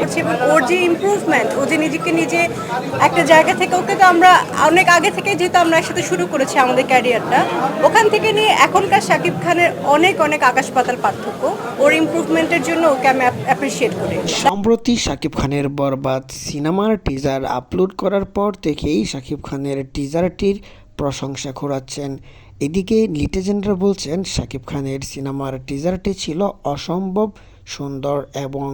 করছে এবং ওর যে ইমপ্রুভমেন্ট ও যে নিজেকে নিজে একটা জায়গা থেকে ওকে তো আমরা অনেক আগে থেকে যেহেতু আমরা একসাথে শুরু করেছি আমাদের ক্যারিয়ারটা ওখান থেকে নিয়ে এখনকার শাকিব খানের অনেক অনেক আকাশ পাতাল পার্থক্য, ওর ইমপ্রুভমেন্টের জন্য ওকে আমি অ্যাপ্রিসিয়েট করি। সম্প্রতি শাকিব খানের বরবাদ সিনেমার টিজার আপলোড করার পর থেকেই শাকিব খানের টিজারটির প্রশংসা কুড়াচ্ছেন এদিকে লিটেজেন্ডরা বলছেন, শাকিব খানের সিনেমার টিজারটি ছিল অসম্ভব সুন্দর এবং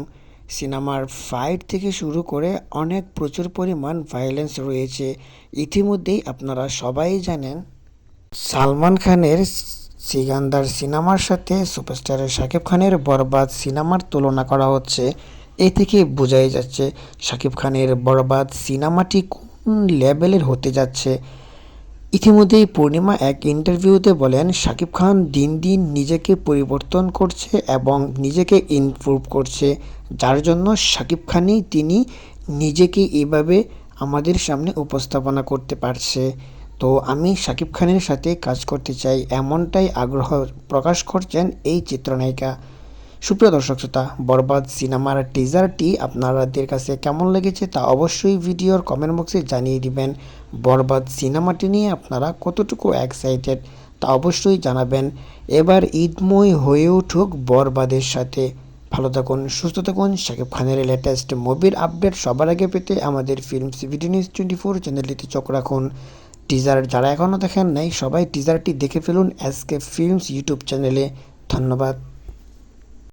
সিনেমার ফাইট থেকে শুরু করে অনেক প্রচুর পরিমাণ ভায়োলেন্স রয়েছে। ইতিমধ্যেই আপনারা সবাই জানেন, সালমান খানের সিগান্দার সিনেমার সাথে সুপারস্টার শাকিব খানের বরবাদ সিনেমার তুলনা করা হচ্ছে। এ থেকে বোঝাই যাচ্ছে, শাকিব খানের বরবাদ সিনেমাটি কোন লেভেলের হতে যাচ্ছে। ইতিমধ্যেই পূর্ণিমা এক ইন্টারভিউতে বলেন, শাকিব খান দিন দিন নিজেকে পরিবর্তন করছে এবং নিজেকে ইমপ্রুভ করছে। যার জন্য শাকিব খানই তিনি নিজেকে এভাবে আমাদের সামনে উপস্থাপনা করতে পারছে। তো আমি শাকিব খানের সাথে কাজ করতে চাই। এমনটাই আগ্রহ প্রকাশ করছেন এই চিত্রনায়িকা। সুপ্রিয় দর্শক শ্রোতা, বরবাদ সিনেমার টিজারটি আপনাদের কাছে কেমন লেগেছে তা অবশ্যই ভিডিওর কমেন্ট বক্সে জানিয়ে দিবেন। বরবাদ সিনেমাটি নিয়ে আপনারা কতটুকু এক্সাইটেড তা অবশ্যই জানাবেন। এবার ঈদময় হয়ে উঠুক বরবাদের সাথে। ভালো থাকুন, সুস্থ থাকুন। শাকিব খানের লেটেস্ট মুভির আপডেট সবার আগে পেতে আমাদের films video news twenty four চ্যানেলটিতে চোখ রাখুন। টিজার যারা এখনও দেখেন নাই, সবাই টিজারটি দেখে ফেলুন এসকে ফিল্মস ইউটিউব চ্যানেলে ধন্যবাদ।